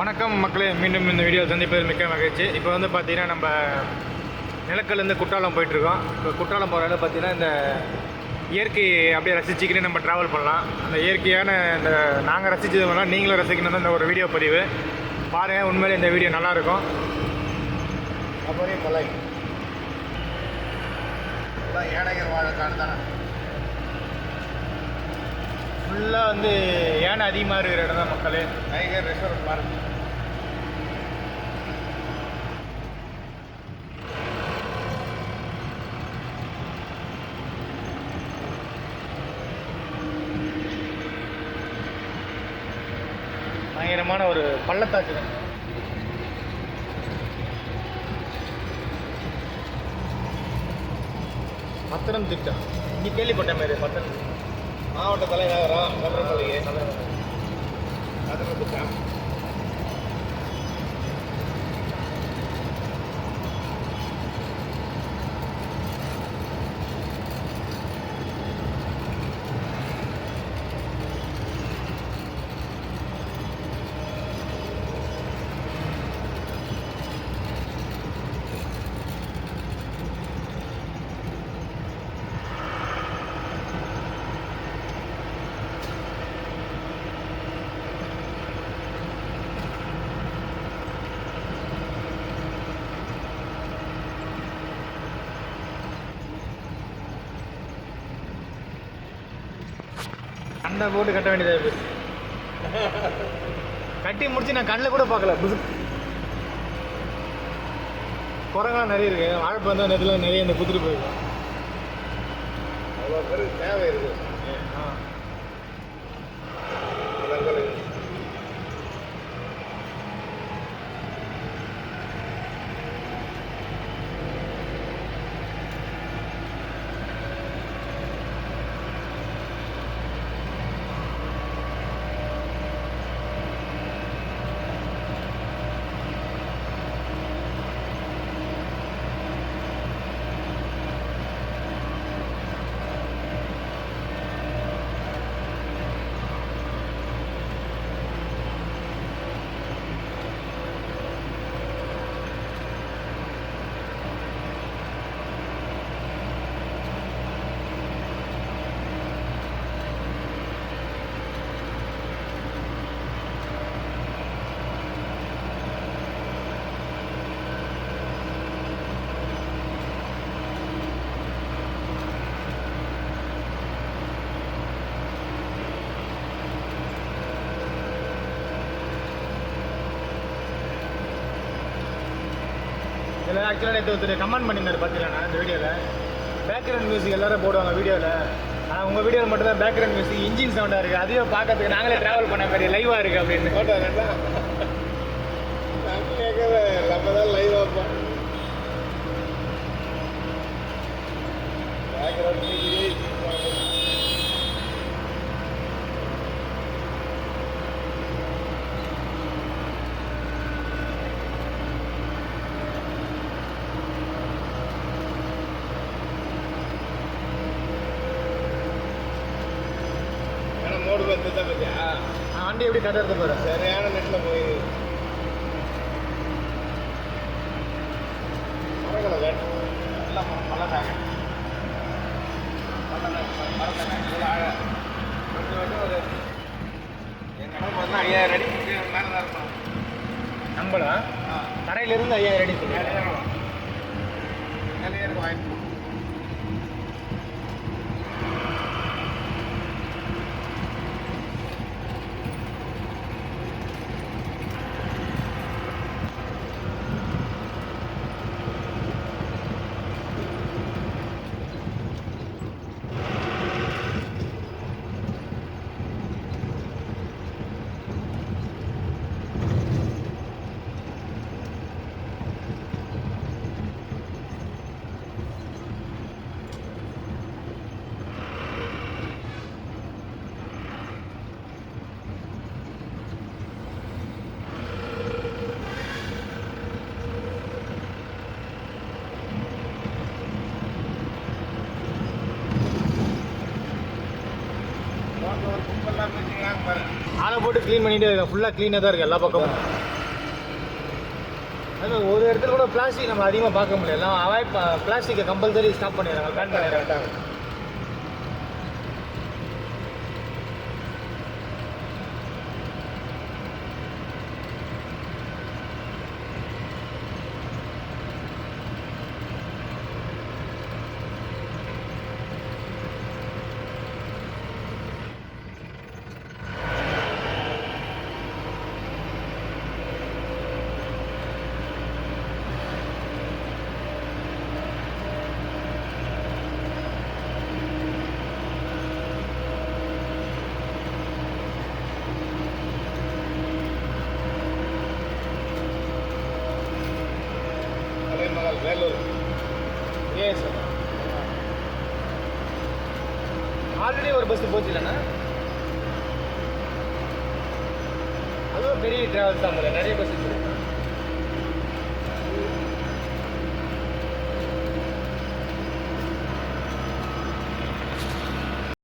வணக்கம் மக்களே மீண்டும் இந்த வீடியோ சந்திப்பது மிக்க மகிழ்ச்சி. இப்போ வந்து பார்த்தீங்கன்னா நம்ம நிலக்கல்லேருந்து குற்றாலம் போயிட்டுருக்கோம். இப்போ குற்றாலம் போகிற பார்த்தீங்கன்னா இந்த இயற்கை அப்படியே ரசிச்சுக்கிட்டு நம்ம ட்ராவல் பண்ணலாம். அந்த இயற்கையான இந்த நாங்கள் ரசிச்சது பண்ணலாம் நீங்களும் ரசிக்கணும் தான் இந்த ஒரு வீடியோ பதிவு. பாருங்கள் உண்மையிலே இந்த வீடியோ நல்லாயிருக்கும். அப்புறம் இதான் ஏழைகர் வாழக்காடு தானே. ஃபுல்லாக வந்து யானை அதிகமாக இருக்கிற இடம் தான் மக்களே. டைகர் ரிசர்வ் பார்க் பயங்கரமான ஒரு பள்ளத்தாக்கு தான். பத்திரம் திட்டம். இன்னைக்கு கேள்விப்பட்ட மாதிரி பத்திரம் மாவட்ட தலைநகரா கதிரமலையே திட்டம் அந்த போட்டு கட்ட வேண்டியதாக போச்சு கட்டி முடிச்சு நான் கண்ணில் கூட பார்க்கல. புது குரங்கெல்லாம் நிறைய இருக்கு. வாழைப்பழம் தான் நேரத்தில் நிறைய இந்த குதிரை போயிருக்கு. அவ்வளோ தேவை ஆக்சுவலாக நேற்று ஒருத்தர் கமெண்ட் பண்ணியிருந்தார் பார்த்தீங்களா இந்த வீடியோவில் பேக்ரவுண்ட் மியூசிக் எல்லாரும் போடுவாங்க வீடியோவில் ஆனால் உங்கள் வீடியோவில் மட்டும் தான் பேக்ரவுண்ட் மியூசிக் இன்ஜின் சவுண்டாக இருக்குது அதையும் பார்க்கறதுக்கு நாங்களே ட்ராவல் பண்ண மாதிரி லைவாக இருக்குது அப்படின்னு ஃபோட்டோ வேண்டா நம்ம கேட்கல நம்ம தான் லைவ் வைப்போம் பேக்ரவுண்ட் ஏன்னா மோடு வந்து தான் பத்தியா நான் வண்டி எப்படி கட்டுறது போகிறேன் சரியான நெட்டில் போய் மரங்களை வேணும் எல்லாம் மரம் மலர்றாங்க மரத்தாங்க ஆழ கொஞ்சம் வந்து ஒரு என் கணக்கு பார்த்தா ஐயாயிரம் அடி. நம்மளா? தரையிலிருந்து ஐயாயிரம் அடி சொல்லி மேலே ஆளை போட்டு க்ளீன் பண்ணிகிட்டே இருக்கேன். ஃபுல்லாக க்ளீனாக தான் இருக்குது எல்லா பக்கமும். அது ஒரு இடத்துல கூட பிளாஸ்டிக் நம்ம அதிகமாக பார்க்க முடியல. அவாய்ட் பிளாஸ்டிக்கை கம்பல்சரி ஸ்டாப் பண்ணிடுறாங்க பேன் பண்ணிடுறாங்க. மகள் வேலூர் ஏ சார் ஆல்ரெடி ஒரு பஸ் போச்சு இல்லைண்ணா? அதுவும் பெரிய டிராவல்ஸ் தான் போல. நிறைய பஸ் இருக்குது